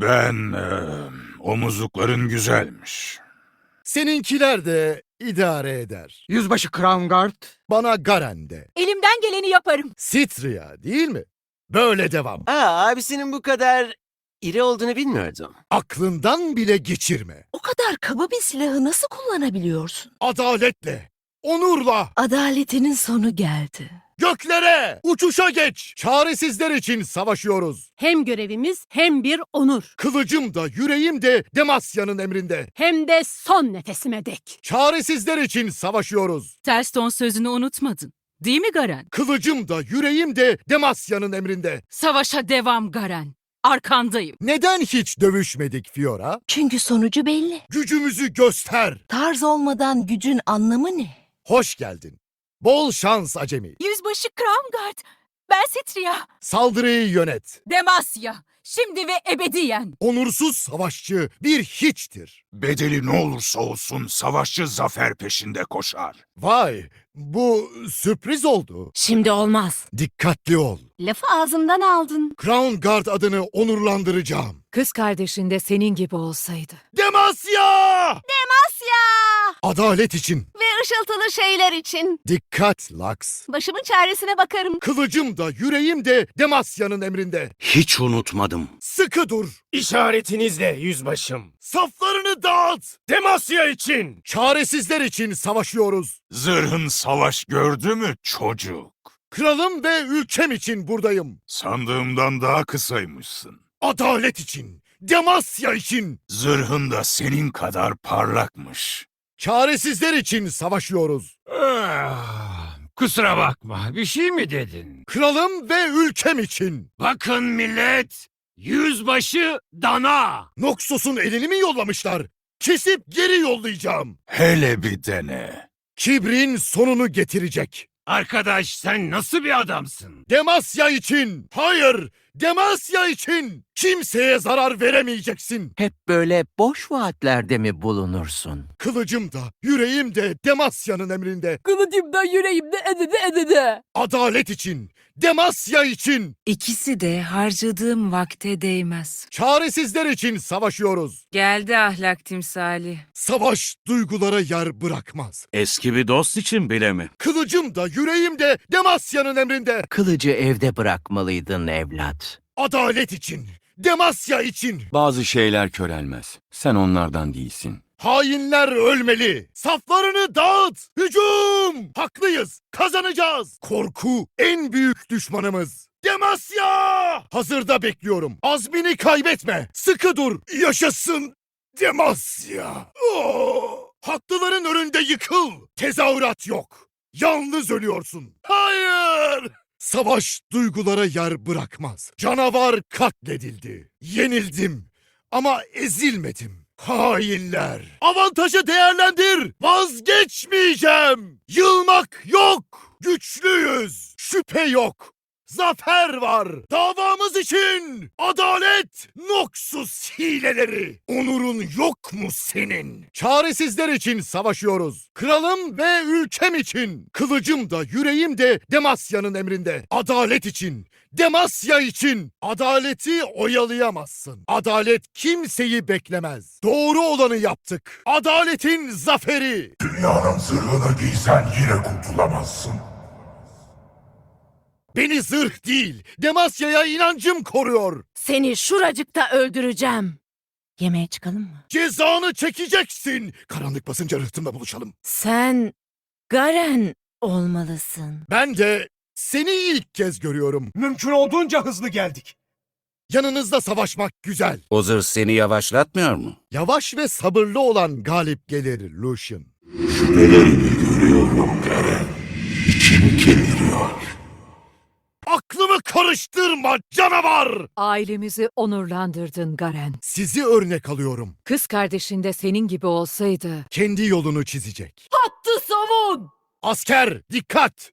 Ben... eee, omuzlukların güzelmiş. Seninkiler de idare eder. Yüzbaşı Crownguard. Bana Garen de. Elimden geleni yaparım. Sitria değil mi? Böyle devam. Aa, abisinin bu kadar iri olduğunu bilmiyordum. Aklından bile geçirme. O kadar kaba bir silahı nasıl kullanabiliyorsun? Adaletle, onurla, Adaletinin sonu geldi. göklere, uçuşa geç. Çaresizler için savaşıyoruz. Hem görevimiz hem bir onur. Kılıcım da yüreğim de Demasya'nın emrinde. Hem de son nefesime dek. Çaresizler için savaşıyoruz. Terston sözünü unutmadın. Değil mi Garen? Kılıcım da yüreğim de Demasya'nın emrinde. Savaşa devam Garen. Arkandayım. Neden hiç dövüşmedik Fiora? Çünkü sonucu belli. Gücümüzü göster. Tarz olmadan gücün anlamı ne? Hoş geldin. Bol şans acemi. Yüzbaşı Crownguard. Ben Sitria. Saldırıyı yönet. Demasya. Şimdi ve ebediyen. Onursuz savaşçı bir hiçtir. Bedeli ne olursa olsun savaşçı zafer peşinde koşar. Vay, bu sürpriz oldu. Şimdi olmaz. Dikkatli ol. Lafı ağzımdan aldın. Crown Guard adını onurlandıracağım. Kız kardeşin de senin gibi olsaydı. Demasya! Demasya. Adalet için. Ve ışıltılı şeyler için. Dikkat Lux. Başımın çaresine bakarım. Kılıcım da yüreğim de Demasya'nın emrinde. Hiç unutmadım. Sıkı dur. İşaretinizle yüzbaşım. Saflarını dağıt. Demasya için. Çaresizler için savaşıyoruz. Zırhın savaş gördü mü çocuk? Kralım ve ülkem için buradayım. Sandığımdan daha kısaymışsın. Adalet için. Demasya için. Zırhın da senin kadar parlakmış. Çaresizler için savaşıyoruz. Ah, kusura bakma bir şey mi dedin? Kralım ve ülkem için. Bakın millet. Yüzbaşı dana. Noxus'un elini mi yollamışlar? Kesip geri yollayacağım. Hele bir dene. Kibrin sonunu getirecek. Arkadaş sen nasıl bir adamsın? Demasya için. Hayır, Demasya için. Kimseye zarar veremeyeceksin. Hep böyle boş vaatlerde mi bulunursun? Kılıcım da, yüreğim de Demasya'nın emrinde. Kılıcımda yüreğimde edede edede. Adalet için, Demasya için, İkisi de harcadığım vakte değmez. çaresizler için savaşıyoruz. Geldi ahlak timsali. Savaş duygulara yer bırakmaz. Eski bir dost için bile mi? Kılıcım da, yüreğim de Demasya'nın emrinde. Kılıcı evde bırakmalıydın evlat. Adalet için, Demasya için. Bazı şeyler körelmez. Sen onlardan değilsin. Hainler ölmeli. Saflarını dağıt. Hücum. Haklıyız. Kazanacağız. Korku en büyük düşmanımız. Demasya! Hazırda bekliyorum. Azmini kaybetme. Sıkı dur. Yaşasın Demasya. Oh! Haklıların önünde yıkıl. Tezahürat yok. Yalnız ölüyorsun. Hayır! Savaş duygulara yer bırakmaz. Canavar katledildi. Yenildim ama ezilmedim. Hainler. Avantajı değerlendir. Vazgeçmeyeceğim. Yılmak yok. Güçlüyüz. Şüphe yok. Zafer var. Davamız için. Adalet. Noksuz hileleri. Onurun yok mu senin? Çaresizler için savaşıyoruz. Kralım ve ülkem için. Kılıcım da yüreğim de Demasya'nın emrinde. Adalet için. Demasya için. Adaleti oyalayamazsın. Adalet kimseyi beklemez. Doğru olanı yaptık. Adaletin zaferi. Dünyanın zırhını giysen yine kurtulamazsın. Beni zırh değil, Demasya'ya inancım koruyor. Seni şuracıkta öldüreceğim. Yemeğe çıkalım mı? Cezanı çekeceksin. Karanlık basınca rıhtımda buluşalım. Sen Garen olmalısın. Ben de seni ilk kez görüyorum. Mümkün olduğunca hızlı geldik. Yanınızda savaşmak güzel. O zırh seni yavaşlatmıyor mu? Yavaş ve sabırlı olan galip gelir Lucian. Şüphelerini görüyorum karıştırma canavar! Ailemizi onurlandırdın Garen. Sizi örnek alıyorum. Kız kardeşin de senin gibi olsaydı. Kendi yolunu çizecek. Hattı savun! Asker dikkat!